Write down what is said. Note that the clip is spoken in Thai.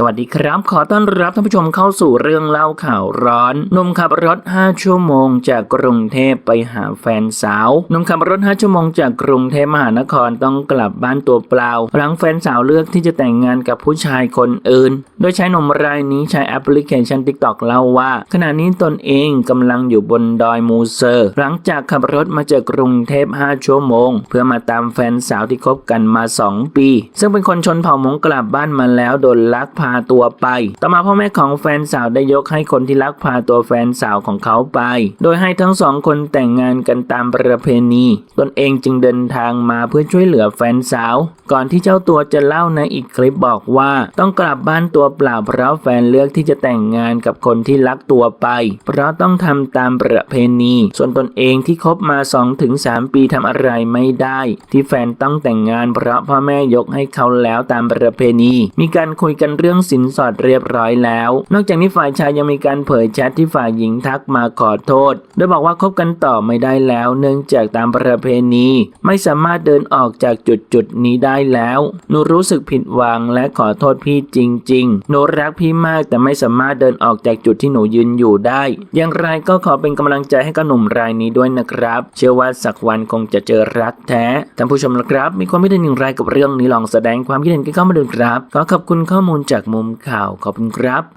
สวัสดีครับ ขอต้อนรับท่านผู้ชมเข้าสู่เรื่องเล่าข่าวร้อนนุ่มขับรถ 5 ชั่วโมง จากกรุงเทพไปหาแฟนสาวนุ่มขับรถ 5 ชั่วโมงจากกรุงเทพมหานครต้องกลับบ้านตัวเปล่าหลังแฟนสาวเลือกที่จะแต่งงานกับผู้ชายคนอื่น โดยชายหนุ่มรายนี้ใช้แอปพลิเคชัน TikTok เล่าว่า ขณะนี้ตนเองกำลังอยู่บนดอยมูเซอร์ หลังจากขับรถมาจากกรุงเทพ 5 ชั่วโมง เพื่อมาตามแฟนสาวที่คบกันมา 2 ปี ซึ่งเป็นคนชนเผ่ามงกลับบ้านมาแล้วโดนลักพาาตัวไป ต่อมาพ่อแม่ของแฟนสาวได้ยกให้คนที่ลักพาตัวแฟนสาวของเขาไป โดยให้ทั้งสองคนแต่งงานกันตามประเพณี ตนเองจึงเดินทางมาเพื่อช่วยเหลือแฟนสาว ก่อนที่เจ้าตัวจะเล่าในอีกคลิปบอกว่าต้องกลับบ้านตัวเปล่าเพราะแฟนเลือกที่จะแต่งงานกับคนที่ลักตัวไป เพราะต้องทำตามประเพณี ส่วนตนเองที่คบมา 2-3 ปีทำอะไรไม่ได้ ที่แฟนต้องแต่งงานเพราะพ่อแม่ยกให้เขาแล้วตามประเพณี มีการคุยกันเรื่องื่องสินสอดเรียบร้อยแล้ว นอกจากนี้ฝ่ายชายยังมีการเผยแชทที่ฝ่ายหญิงทักมาขอโทษ โดยบอกว่าคบกันต่อไม่ได้แล้ว เนื่องจากตามประเพณีไม่สามารถเดินออกจากจุดจุดนี้ได้แล้วหนูรู้สึกผิดหวังและขอโทษพี่จริง ๆ หนูรักพี่มากแต่ไม่สามารถเดินออกจากจุดที่หนูยืนอยู่ได้ อย่างไรก็ขอเป็นกำลังใจให้กับหนุ่มรายนี้ด้วยนะครับ เชื่อว่าสักวันคงจะเจอรักแท้ท่านผู้ชมนะครับ มีความคิดเห็นอย่างไรกับเรื่องนี้ลองแสดงความคิดเห็นกันเข้ามาดูครับ ขอขอบคุณข้อมูลจากจากมุมข่าวขอบคุณครับ